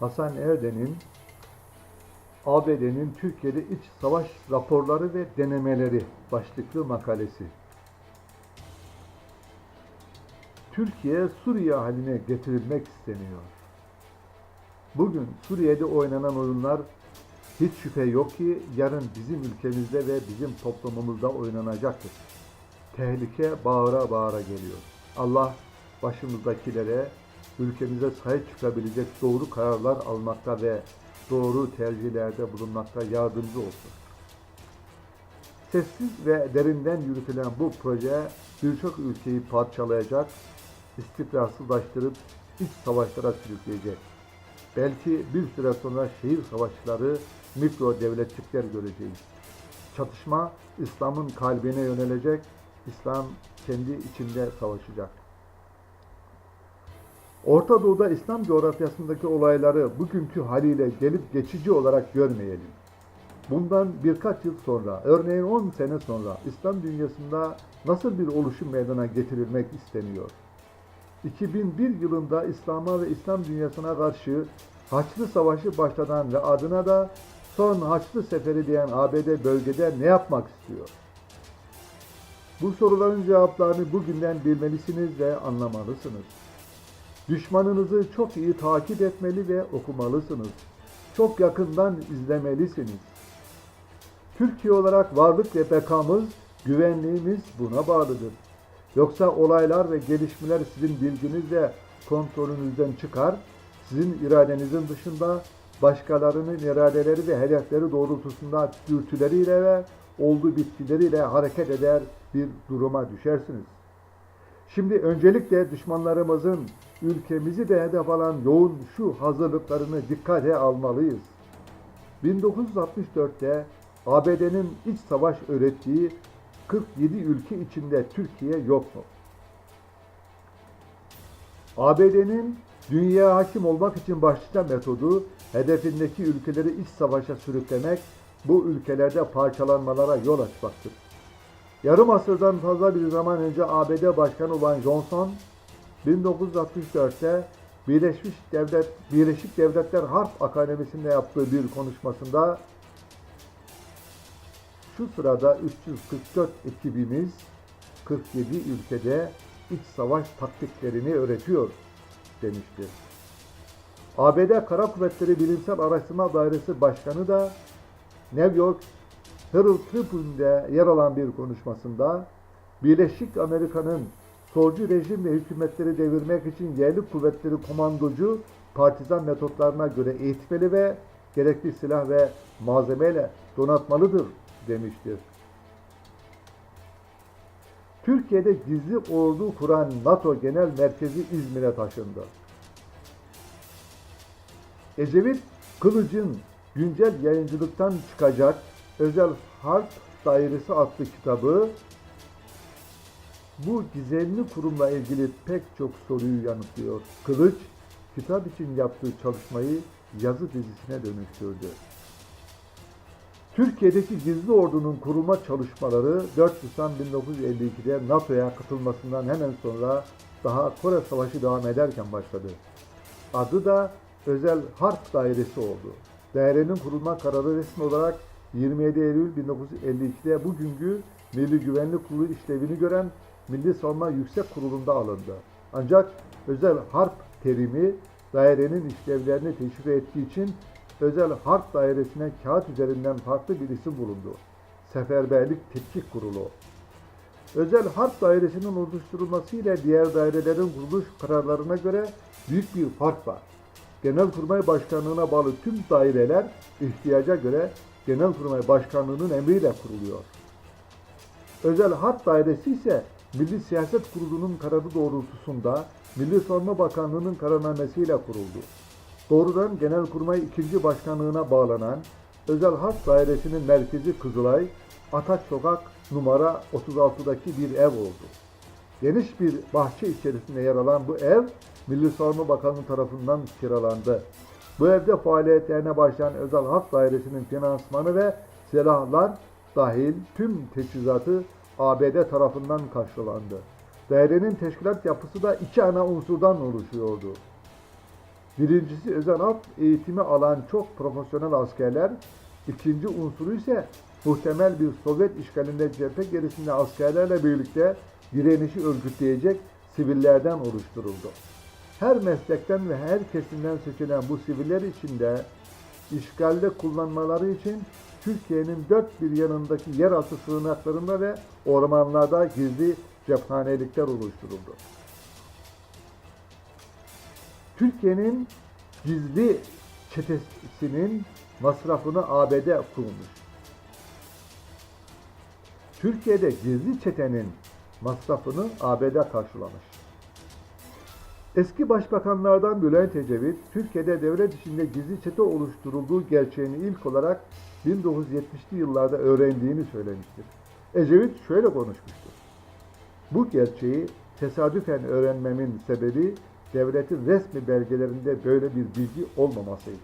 Hasan Erden'in ABD'nin Türkiye'de iç savaş raporları ve denemeleri başlıklı makalesi. Türkiye Suriye haline getirilmek isteniyor. Bugün Suriye'de oynanan oyunlar hiç şüphe yok ki yarın bizim ülkemizde ve bizim toplumumuzda oynanacaktır. Tehlike bağıra bağıra geliyor. Allah başımızdakilere ülkemize sahip çıkabilecek doğru kararlar almakta ve doğru tercihlerde bulunmakta yardımcı olsun. Sessiz ve derinden yürütülen bu proje birçok ülkeyi parçalayacak, istikrarsızlaştırıp iç savaşlara sürükleyecek. Belki bir süre sonra şehir savaşları, mikro devletçikler göreceğiz. Çatışma İslam'ın kalbine yönelecek, İslam kendi içinde savaşacak. Orta Doğu'da İslam coğrafyasındaki olayları bugünkü haliyle gelip geçici olarak görmeyelim. Bundan birkaç yıl sonra, örneğin 10 sene sonra İslam dünyasında nasıl bir oluşum meydana getirilmek isteniyor? 2001 yılında İslam'a ve İslam dünyasına karşı Haçlı Savaşı başlatan ve adına da son Haçlı Seferi diyen ABD bölgede ne yapmak istiyor? Bu soruların cevaplarını bugünden bilmelisiniz ve anlamalısınız. Düşmanınızı çok iyi takip etmeli ve okumalısınız. Çok yakından izlemelisiniz. Türkiye olarak varlık ve bekamız, güvenliğimiz buna bağlıdır. Yoksa olaylar ve gelişmeler sizin bilginiz ve kontrolünüzden çıkar, sizin iradenizin dışında başkalarının iradeleri ve hedefleri doğrultusunda dürtüleriyle ve oldu bitkileriyle hareket eder bir duruma düşersiniz. Şimdi öncelikle düşmanlarımızın ülkemizi de hedef alan yoğun şu hazırlıklarını dikkate almalıyız. 1964'te ABD'nin iç savaş öğrettiği 47 ülke içinde Türkiye yok mu? ABD'nin dünyaya hakim olmak için başlıca metodu hedefindeki ülkeleri iç savaşa sürüklemek, bu ülkelerde parçalanmalara yol açmaktır. Yarım asırdan fazla bir zaman önce ABD Başkanı olan Johnson, 1964'te Birleşmiş Devlet Birleşik Devletler Harp Akademisi'nde yaptığı bir konuşmasında şu sırada 344 ekibimiz 47 ülkede iç savaş taktiklerini öğretiyor demiştir. ABD Kara Kuvvetleri Bilimsel Araştırma Dairesi Başkanı da New York Herald Tribune'de yer alan bir konuşmasında Birleşik Amerika'nın solcu rejim ve hükümetleri devirmek için yerli kuvvetleri komandocu partizan metotlarına göre eğitmeli ve gerekli silah ve malzemeyle donatmalıdır demiştir. Türkiye'de gizli ordu kuran NATO Genel Merkezi İzmir'e taşındı. Ecevit Kılıç'ın güncel yayıncılıktan çıkacak Özel Harp Dairesi adlı kitabı bu gizemli kurumla ilgili pek çok soruyu yanıtlıyor. Kılıç, kitap için yaptığı çalışmayı yazı dizisine dönüştürdü. Türkiye'deki gizli ordunun kurulma çalışmaları 4 Nisan 1952'de NATO'ya katılmasından hemen sonra daha Kore Savaşı devam ederken başladı. Adı da Özel Harp Dairesi oldu. Dairenin kurulma kararı resmi olarak 27 Eylül 1952'de bugünkü Milli Güvenlik Kurulu işlevini gören Milli Savunma Yüksek Kurulu'nda alındı. Ancak özel harp terimi dairenin işlevlerini teşvik ettiği için özel harp dairesine kağıt üzerinden farklı bir isim bulundu. Seferberlik Tetkik Kurulu. Özel harp dairesinin oluşturulması ile diğer dairelerin kuruluş kararlarına göre büyük bir fark var. Genelkurmay Başkanlığı'na bağlı tüm daireler ihtiyaca göre Genelkurmay Başkanlığı'nın emriyle kuruluyor. Özel Harp Dairesi ise Milli Siyaset Kurulu'nun kararı doğrultusunda Milli Savunma Bakanlığı'nın kararnamesiyle kuruldu. Doğrudan Genelkurmay 2. Başkanlığı'na bağlanan Özel Harp Dairesi'nin merkezi Kızılay, Ataç Sokak numara 36'daki bir ev oldu. Geniş bir bahçe içerisinde yer alan bu ev Milli Savunma Bakanlığı tarafından kiralandı. Bu evde faaliyetlerine başlayan Özel Harp Dairesi'nin finansmanı ve silahlar dahil tüm teçhizatı ABD tarafından karşılandı. Dairenin teşkilat yapısı da iki ana unsurdan oluşuyordu. Birincisi özel harp eğitimi alan çok profesyonel askerler. İkinci unsuru ise muhtemel bir Sovyet işgalinde cephe gerisinde askerlerle birlikte direnişi örgütleyecek sivillerden oluşturuldu. Her meslekten ve her kesimden seçilen bu siviller içinde işgalde kullanmaları için Türkiye'nin dört bir yanındaki yeraltı sığınaklarında ve ormanlarda gizli cephanelikler oluşturuldu. Türkiye'nin gizli çetesinin masrafını ABD kurmuş. Türkiye'de gizli çetenin masrafını ABD karşılamış. Eski başbakanlardan Bülent Ecevit, Türkiye'de devlet içinde gizli çete oluşturulduğu gerçeğini ilk olarak 1970'li yıllarda öğrendiğini söylemiştir. Ecevit şöyle konuşmuştur. Bu gerçeği tesadüfen öğrenmemin sebebi devletin resmi belgelerinde böyle bir bilgi olmamasıydı.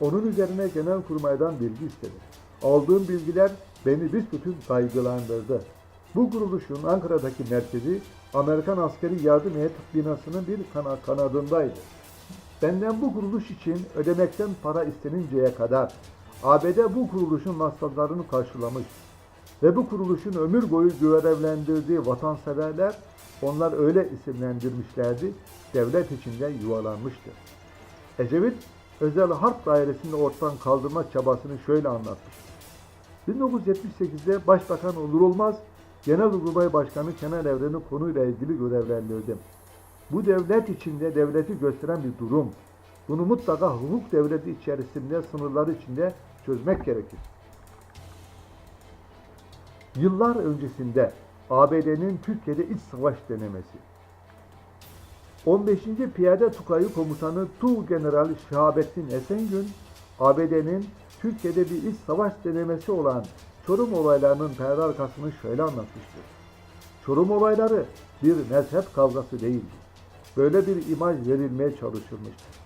Onun üzerine Genelkurmay'dan bilgi istedim. Aldığım bilgiler beni büsbütün kaygılandırdı. Bu kuruluşun Ankara'daki merkezi Amerikan Askeri Yardım Heyet binasının bir kana kanadındaydı. Benden bu kuruluş için ödemekten para isteninceye kadar ABD bu kuruluşun masraflarını karşılamış ve bu kuruluşun ömür boyu görevlendirdiği vatanseverler onlar öyle isimlendirmişlerdi, devlet içinde yuvalanmıştı. Ecevit, özel harp dairesinde ortadan kaldırma çabasını şöyle anlatmıştır. 1978'de Başbakan olur olmaz Genelkurmay Başkanı Kenan Evren'i konuyla ilgili görevlendirdim. Bu devlet içinde devleti gösteren bir durum. Bunu mutlaka hukuk devleti içerisinde, sınırları içinde çözmek gerekir. Yıllar öncesinde ABD'nin Türkiye'de iç savaş denemesi. 15. Piyade Tukayı Komutanı Tu General Şahabettin Esengün, ABD'nin Türkiye'de bir iç savaş denemesi olan Çorum olaylarının perde arkasını şöyle anlatmıştır. Çorum olayları bir mezhep kavgası değildi. Böyle bir imaj verilmeye çalışılmıştır.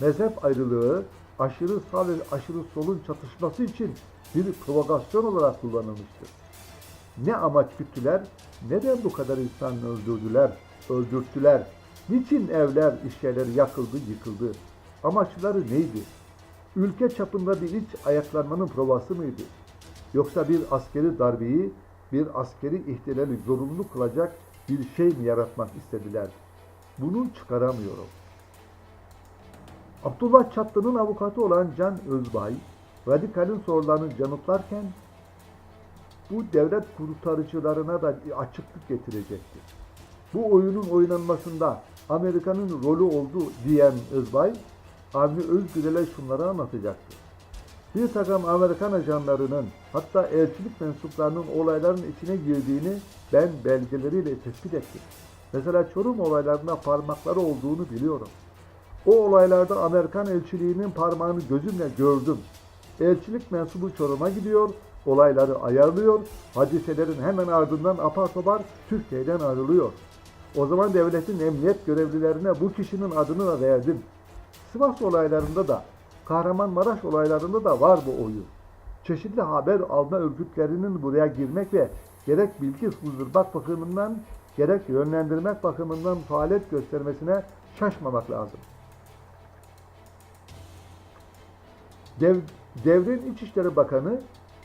Mezhep ayrılığı aşırı sağ ve aşırı solun çatışması için bir provokasyon olarak kullanılmıştır. Ne amaç güttüler, neden bu kadar insan öldürdüler, öldürttüler, niçin evler, işyerleri yakıldı, yıkıldı, amaçları neydi? Ülke çapında bir iç ayaklanmanın provası mıydı? Yoksa bir askeri darbeyi, bir askeri ihtilali zorunlu kılacak bir şey mi yaratmak istediler? Bunu çıkaramıyorum. Abdullah Çatlı'nın avukatı olan Can Özbay, radikalin sorularını yanıtlarken bu devlet kurtarıcılarına da açıklık getirecektir. Bu oyunun oynanmasında Amerika'nın rolü oldu diyen Özbay, Avni Özgürel'e şunları anlatacaktır. Bir takım Amerikan ajanlarının hatta elçilik mensuplarının olayların içine girdiğini ben belgeleriyle tespit ettim. Mesela Çorum olaylarında parmakları olduğunu biliyorum. O olaylarda Amerikan elçiliğinin parmağını gözümle gördüm. Elçilik mensubu Çorum'a gidiyor, olayları ayarlıyor, hadiselerin hemen ardından apar topar Türkiye'den ayrılıyor. O zaman devletin emniyet görevlilerine bu kişinin adını da verdim. Sivas olaylarında da, Kahramanmaraş olaylarında da var bu oyun. Çeşitli haber alma örgütlerinin buraya girmek ve gerek bilgi sızdırmak bakımından gerek yönlendirmek bakımından faaliyet göstermesine şaşmamak lazım. Dev, devrin İçişleri Bakanı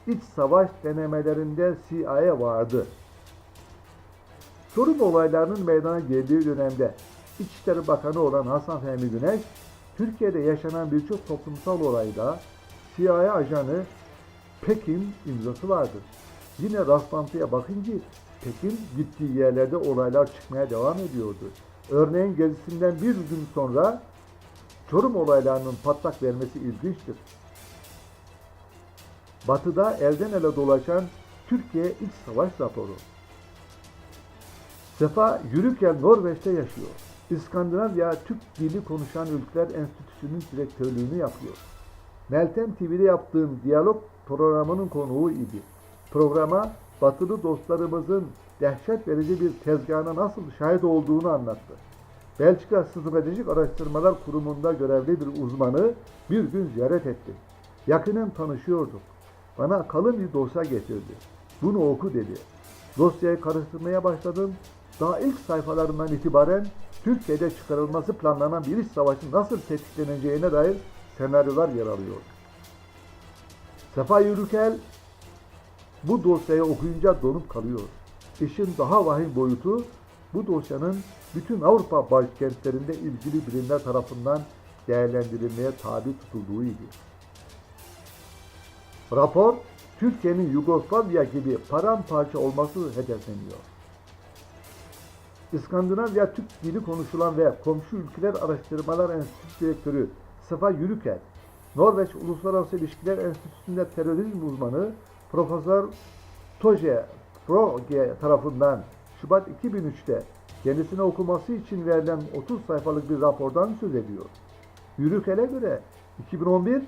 iç savaş denemelerinde CIA vardı. Çorum olaylarının meydana geldiği dönemde İçişleri Bakanı olan Hasan Fehmi Güneş, Türkiye'de yaşanan birçok toplumsal olayda CIA ajanı Pekin imzası vardır. Yine rastlantıya bakınca Pekin gittiği yerlerde olaylar çıkmaya devam ediyordu. Örneğin gezisinden bir gün sonra Çorum olaylarının patlak vermesi ilginçtir. Batı'da elden ele dolaşan Türkiye İç Savaş raporu. Sefa yürürken Norveç'te yaşıyor. İskandinavya Türk dili konuşan ülkeler enstitüsünün direktörlüğünü yapıyor. Meltem TV'de yaptığım diyalog programının konuğu idi. Programa batılı dostlarımızın dehşet verici bir tezgahına nasıl şahit olduğunu anlattı. Belçika Stratejik Araştırmalar Kurumu'nda görevli bir uzmanı bir gün ziyaret ettim. Yakinen tanışıyorduk. Bana kalın bir dosya getirdi. Bunu oku dedi. Dosyayı karıştırmaya başladım. Daha ilk sayfalarından itibaren Türkiye'de çıkarılması planlanan bir iç savaşın nasıl tetikleneceğine dair senaryolar yer alıyor. Sefa Yürükel bu dosyayı okuyunca donup kalıyor. İşin daha vahim boyutu bu dosyanın bütün Avrupa başkentlerinde ilgili birimler tarafından değerlendirilmeye tabi tutulduğuydu. Rapor, Türkiye'nin Yugoslavya gibi paramparça olması hedefleniyor. İskandinavya Türk dili konuşulan ve komşu ülkeler araştırmalar enstitüsü direktörü Sefa Yürükel, Norveç Uluslararası İlişkiler Enstitüsü'nde terörizm uzmanı Profesör Toje Froge tarafından Şubat 2003'te kendisine okuması için verilen 30 sayfalık bir rapordan söz ediyor. Yürükel'e göre 2011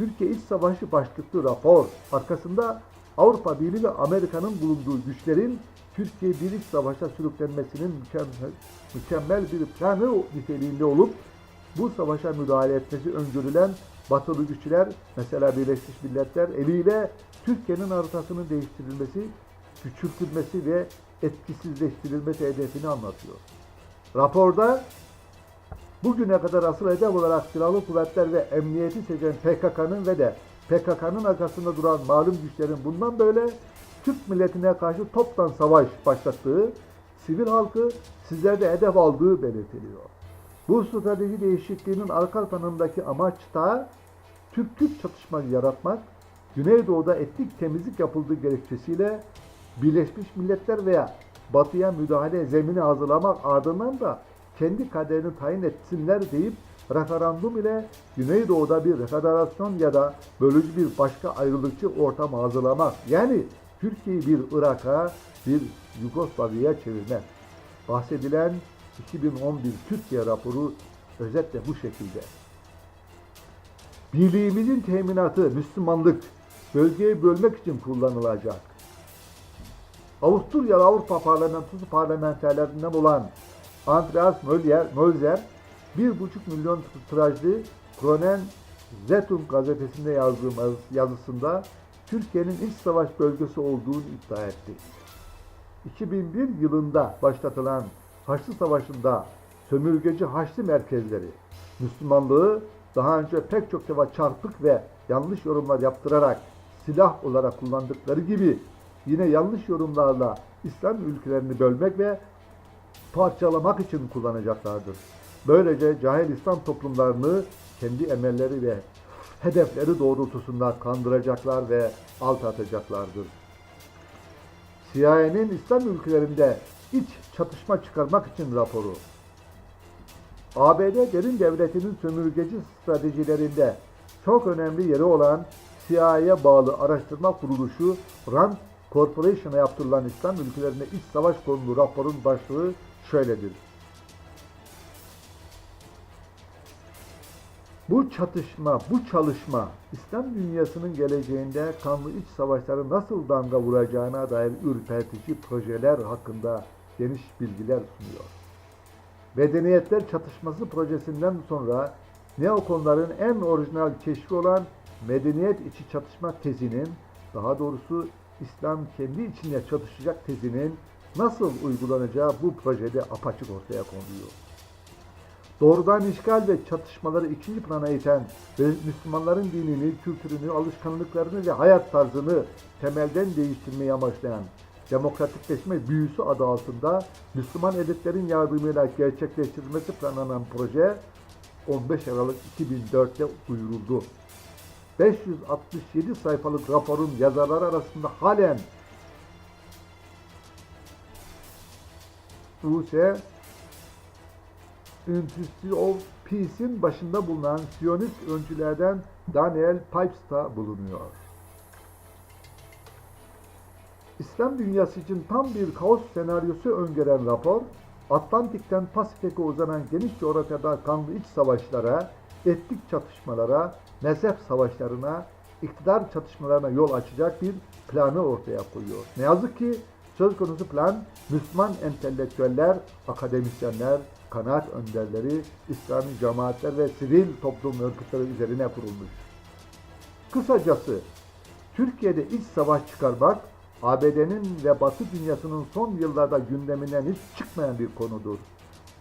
Türkiye İç Savaşı başlıklı rapor arkasında Avrupa Birliği ve Amerika'nın bulunduğu güçlerin Türkiye bir iç savaşa sürüklenmesinin mükemmel, mükemmel bir planı niteliğinde olup bu savaşa müdahale etmesi öngörülen batılı güçler mesela Birleşmiş Milletler eliyle Türkiye'nin haritasının değiştirilmesi, küçültülmesi ve etkisizleştirilmesi hedefini anlatıyor. Raporda bugüne kadar asıl hedef olarak silahlı kuvvetler ve emniyeti seçen PKK'nın ve de PKK'nın arkasında duran malum güçlerin bundan böyle Türk milletine karşı toptan savaş başlattığı, sivil halkı sizlerde hedef aldığı belirtiliyor. Bu strateji değişikliğinin arka planındaki amaç da Türk-Kürt çatışması yaratmak, Güneydoğu'da etnik temizlik yapıldığı gerekçesiyle Birleşmiş Milletler veya Batı'ya müdahale zemini hazırlamak ardından da kendi kaderini tayin etsinler deyip referandum ile Güneydoğu'da bir federasyon ya da bölücü bir başka ayrılıkçı ortam hazırlamak. Yani Türkiye'yi bir Irak'a, bir Yugoslavya'ya çevirmek. Bahsedilen 2011 Türkiye raporu özetle bu şekilde. Birliğimizin teminatı Müslümanlık bölgeyi bölmek için kullanılacak. Avusturya Avrupa Parlamentosu parlamenterlerinden olan Andreas Möller, Mölzer 1,5 milyon tirajlı Kronen Zetun gazetesinde yazdığım yazısında Türkiye'nin iç savaş bölgesi olduğunu iddia etti. 2001 yılında başlatılan Haçlı Savaşı'nda sömürgeci Haçlı merkezleri Müslümanlığı daha önce pek çok defa çarpık ve yanlış yorumlar yaptırarak silah olarak kullandıkları gibi yine yanlış yorumlarla İslam ülkelerini bölmek ve parçalamak için kullanacaklardır. Böylece cahil İslam toplumlarını kendi emelleri ve hedefleri doğrultusunda kandıracaklar ve alt atacaklardır. CIA'nin İslam ülkelerinde iç çatışma çıkarmak için raporu. ABD derin devletinin sömürgeci stratejilerinde çok önemli yeri olan CIA'ya bağlı araştırma kuruluşu RAND Corporation'a yaptırılan İslam ülkelerinde iç savaş konulu raporun başlığı şöyledir. Bu çatışma, bu çalışma İslam dünyasının geleceğinde kanlı iç savaşları nasıl damga vuracağına dair ürpertici projeler hakkında geniş bilgiler sunuyor. Medeniyetler Çatışması projesinden sonra neokonların en orijinal keşfi olan medeniyet içi çatışma tezinin, daha doğrusu İslam kendi içinde çatışacak tezinin nasıl uygulanacağı bu projede apaçık ortaya konuluyor. Doğrudan işgal ve çatışmaları ikinci plana iten ve Müslümanların dinini, kültürünü, alışkanlıklarını ve hayat tarzını temelden değiştirmeyi amaçlayan demokratikleşme büyüsü adı altında Müslüman elitlerin yardımıyla gerçekleştirilmesi planlanan proje 15 Aralık 2004'te duyuruldu. 567 sayfalık raporun yazarları arasında halen Ruse Institute of Peace'in başında bulunan Siyonist öncülerden Daniel Pipes da bulunuyor. İslam dünyası için tam bir kaos senaryosu öngören rapor, Atlantik'ten Pasifik'e uzanan geniş coğrafyada kanlı iç savaşlara, etnik çatışmalara, mezhep savaşlarına, iktidar çatışmalarına yol açacak bir planı ortaya koyuyor. Ne yazık ki söz konusu plan Müslüman entelektüeller, akademisyenler, kanaat önderleri, İslami cemaatler ve sivil toplum örgütleri üzerine kurulmuş. Kısacası Türkiye'de iç savaş çıkarmak ABD'nin ve Batı dünyasının son yıllarda gündeminden hiç çıkmayan bir konudur.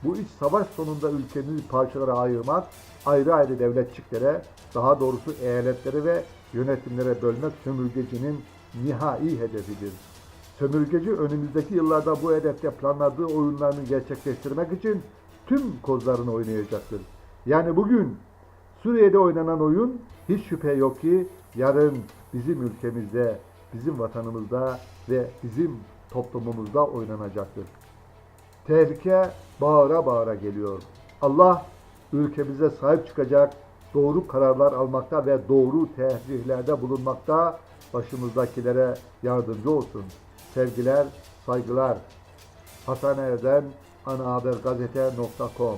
Bu iç savaş sonunda ülkemizi parçalara ayırmak, ayrı ayrı devletçiklere, daha doğrusu eyaletlere ve yönetimlere bölmek sömürgecinin nihai hedefidir. Sömürgeci önümüzdeki yıllarda bu hedefte planladığı oyunlarını gerçekleştirmek için tüm kozlarını oynayacaktır. Yani bugün Suriye'de oynanan oyun hiç şüphe yok ki yarın bizim ülkemizde, bizim vatanımızda ve bizim toplumumuzda oynanacaktır. Tehlike bağıra bağıra geliyor. Allah ülkemize sahip çıkacak, doğru kararlar almakta ve doğru tercihlerde bulunmakta başımızdakilere yardımcı olsun. Sevgiler, saygılar. Hasan Erdem, anahabergazete.com